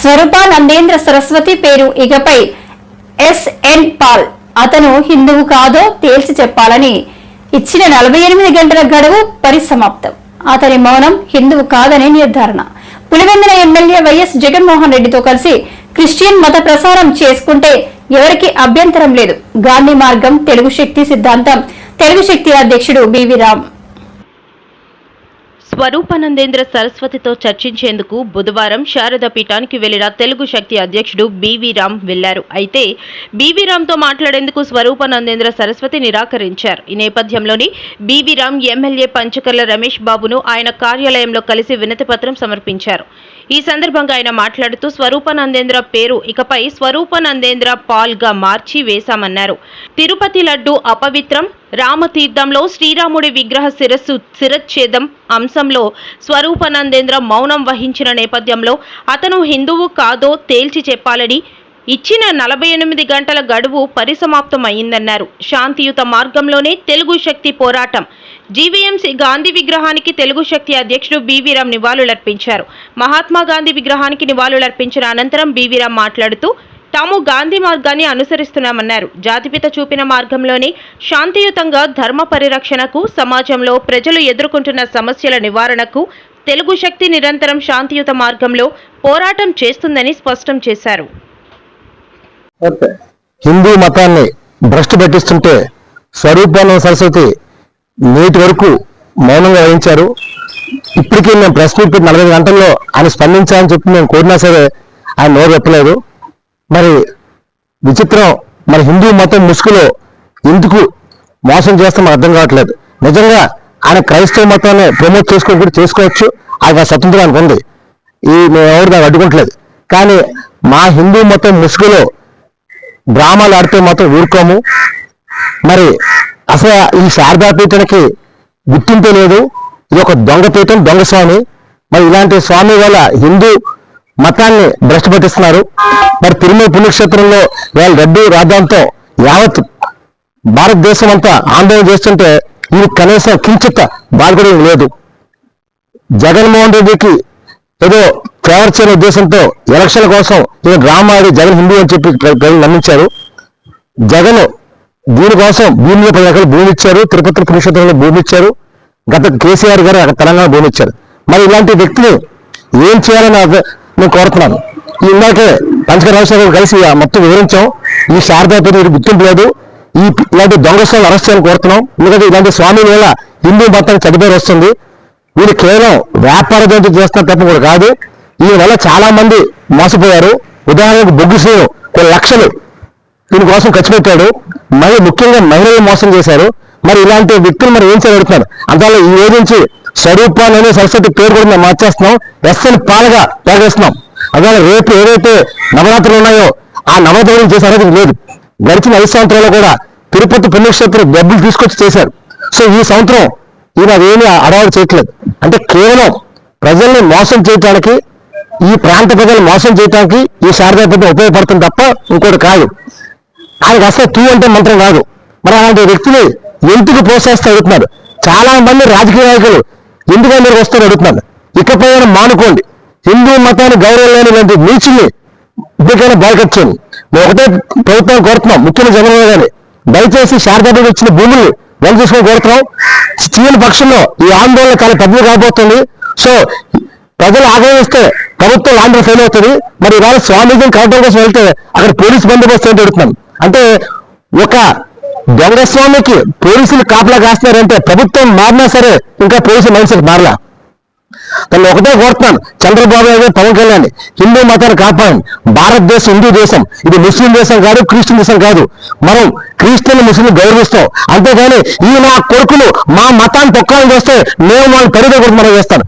స్వరూపానందేంద్ర సరస్వతి పేరు ఇకపై SN Paul. అతను హిందువు కాదో తేల్చి చెప్పాలని. ఇచ్చిన నలభై ఎనిమిది గంటల గడువు పరిసమాప్తం. అతని మౌనం హిందువు కాదని నిర్ధారణ. పులివెందుల ఎమ్మెల్యే వైఎస్ జగన్మోహన్ రెడ్డితో కలిసి క్రిస్టియన్ మత ప్రసారం చేసుకుంటే ఎవరికి అభ్యంతరం లేదు. గాంధీ మార్గం తెలుగు శక్తి సిద్ధాంతం. తెలుగు శక్తి అధ్యక్షుడు బివి రామ్. స్వరూపానందేంద్ర సరస్వతితో చర్చించేందుకు బుధవారం శారద పీఠానికి వెళ్ళిన తెలుగు శక్తి అధ్యక్షుడు బీవీ రామ్ వెళ్ళారు. అయితే బీవీ రామ్తో మాట్లాడేందుకు స్వరూపానందేంద్ర సరస్వతి నిరాకరించారు. ఈ నేపథ్యంలోనే బీవీ రామ్ ఎమ్మెల్యే పంచకర్ల రమేష్ బాబును ఆయన కార్యాలయంలో కలిసి వినతిపత్రం సమర్పించారు. ఈ సందర్భంగా ఆయన మాట్లాడుతూ స్వరూపానందేంద్ర పేరు. ఇకపై స్వరూపానందేంద్ర పాల్గా మార్చి వేశామన్నారు. తిరుపతి లడ్డు అపవిత్రం. రామతీర్థంలో శ్రీరాముడి విగ్రహ శిరస్సు శిరచ్ఛేదం అంశంలో స్వరూపానందేంద్ర మౌనం వహించిన నేపథ్యంలో అతను హిందువు కాదో తేల్చి చెప్పాలని ఇచ్చిన నలభై ఎనిమిది గంటల గడువు పరిసమాప్తం అయిందన్నారు శాంతియుత మార్గంలోనే తెలుగు శక్తి పోరాటం. జీవీఎంసీ గాంధీ విగ్రహానికి తెలుగు శక్తి అధ్యక్షుడు బీవీరామ్ నివాళులర్పించారు. మహాత్మా గాంధీ విగ్రహానికి నివాళులర్పించిన అనంతరం బీవీరామ్ మాట్లాడుతూ తాము గాంధీ మార్గాన్ని అనుసరిస్తున్నామన్నారు. జాతిపిత చూపిన మార్గంలోనే శాంతియుతంగా ధర్మ పరిరక్షణకు సమాజంలో ప్రజలు ఎదుర్కొంటున్న సమస్యల నివారణకు తెలుగు శక్తి నిరంతరం శాంతియుత మార్గంలో పోరాటం చేస్తుందని స్పష్టం చేశారు. హిందూ మతాన్ని భ్రష్టు పెట్టిస్తుంటే స్వరూపానంద సరస్వతి నేటి వరకు మౌనంగా వహించారు. ఇప్పటికీ మేము ప్రెస్ మీట్ పెట్టి నలభై గంటల్లో ఆయన స్పందించాలని చెప్పి మేము కోరినా సరే ఆయన నోరు చెప్పలేదు. మరి విచిత్రం మన హిందూ మతం ముసుగులో ఎందుకు మోసం చేస్తామో అర్థం కావట్లేదు. నిజంగా ఆయన క్రైస్తవ మతాన్ని ప్రమోట్ చేసుకొని కూడా చేసుకోవచ్చు. ఆయన స్వతంత్రానికి ఉంది ఈ మేము ఎవరు దాన్ని అడ్డుకుంటలేదు. కానీ మా హిందూ మతం ముసుగులో డ్రామాలు ఆడితే మాత్రం ఊరుకోము. మరి అసలు ఈ శారదాపీఠానికి గుర్తింపే లేదు. ఇది ఒక దొంగపీఠం దొంగ స్వామి. మరి ఇలాంటి స్వామి వల్ల హిందూ మతాన్ని భ్రష్టపట్టిస్తున్నారు మరి తిరుమల పుణ్యక్షేత్రంలో వాళ్ళ రెడ్డి రాద్ధాంతం యావత్ భారతదేశం అంతా ఆందోళన చేస్తుంటే ఇది కనీసం కించిత బాధపడడం లేదు. జగన్మోహన్ రెడ్డికి ఏదో ఫేవర్ చేయని ఉద్దేశంతో ఎలక్షన్ల కోసం ఈయన రామాడి జగన్ హిందూ అని చెప్పి ప్రజలు నమ్మించారు. జగన్ దీనికోసం భూమిలో పది ఎకరాలు భూమి ఇచ్చారు. తిరుపతి పురుషోత్తరంలో భూమి ఇచ్చారు. గత కేసీఆర్ గారు అక్కడ తెలంగాణ భూమి ఇచ్చారు. మరి ఇలాంటి వ్యక్తిని ఏం చేయాలని నాకు- నేను కోరుతున్నాను. ఈ ఇందాకే పంచకర రాజశేఖర్ గారు కలిసి మొత్తం వివరించాం. ఈ శారదాపతి గుర్తింపు లేదు. ఈ ఇలాంటి దొంగస్వామి అరెస్ట్ చేయాలని కోరుతున్నాం. ఎందుకంటే ఇలాంటి స్వామి వల్ల హిందూ మతానికి చెడ్డ వస్తుంది. వీళ్ళు కేవలం వ్యాపార జంతు చేస్తున్న తప్ప కూడా కాదు. ఈ వల్ల చాలా మంది మోసపోయారు. ఉదాహరణకు బొగ్గు శ్రీను కొన్ని లక్షలు దీనికోసం ఖర్చు పెట్టాడు. మరి ముఖ్యంగా మహిళలు మోసం చేశారు. మరి ఇలాంటి వ్యక్తులు మరి ఏం చేయగలుగుతున్నారు? అందువల్ల ఈ రోజు నుంచి స్వరూపాన్ని అనే సరస్వతి పేరు కూడా మేము మార్చేస్తున్నాం. ఎస్ఎన్ పాలగా ప్రకటిస్తున్నాం అందువల్ల రేపు ఏదైతే నవరాత్రులు ఉన్నాయో ఆ నవరాత్రులు చేసే అనేది లేదు. గడిచిన ఐదు సంవత్సరాల్లో కూడా తిరుపతి పుణ్యక్షేత్రం డబ్బులు తీసుకొచ్చి చేశారు. సో ఈ సంవత్సరం ఈయన అదేమీ అడవాడు చేయట్లేదు. అంటే కేవలం ప్రజల్ని మోసం చేయడానికి ఈ ప్రాంత ప్రజలు మోసం చేయడానికి ఈ శారదా పద్ధతి ఉపయోగపడుతుంది తప్ప ఇంకోటి కాదు. ఆయనకు అసలు తూ అంటే మంత్రం కాదు. మరి అలాంటి వ్యక్తిని ఎందుకు ప్రోత్సహిస్తూ అడుగుతున్నారు? చాలా మంది రాజకీయ నాయకులు ఎందుకు మీరు వస్తారు అడుగుతున్నారు? ఇకపై మానుకోండి. హిందూ మతాన్ని గౌరవం లేని ఇలాంటి నీచుల్ని ఇప్పటికైనా బాయ్కట్ చేయండి. మేము ఒకటే ప్రభుత్వం కోరుతున్నాం ముఖ్యమంత్రి జగన్మోహన్ గారి దయచేసి శారదాబీ ఇచ్చిన భూముల్ని వెల్ చూసుకొని కోరుతున్నాం స్త్రీల పక్షంలో ఈ ఆందోళన చాలా పెద్దది కాబోతుంది. సో ప్రజలు ఆగ్రహిస్తే ప్రభుత్వం లాంటి ఫెయిల్ అవుతుంది. మరి ఇవాళ స్వామీజీని కలవడం కోసం వెళ్తే అక్కడ పోలీస్ బందోబస్తు ఏంటి అడుగుతున్నాం. అంటే ఒక దొంగస్వామికి పోలీసులు కాపలా కాస్తున్నారంటే ప్రభుత్వం మారినా సరే ఇంకా పోలీసులు మనుషులకు మారలా. తను ఒకటే కోరుతున్నాను. చంద్రబాబు నాయుడు పవన్ కళ్యాణ్ హిందూ మతాన్ని కాపాడండి. భారతదేశం హిందూ దేశం. ఇది ముస్లిం దేశం కాదు క్రిస్టియన్ దేశం కాదు. మనం క్రిస్టియన్ ముస్లింలు గౌరవిస్తాం. అంతేగాని ఈ నా కొడుకులు మా మతాన్ని పొక్కాలని చేస్తే మేము వాళ్ళని పరిధి మనం చేస్తాను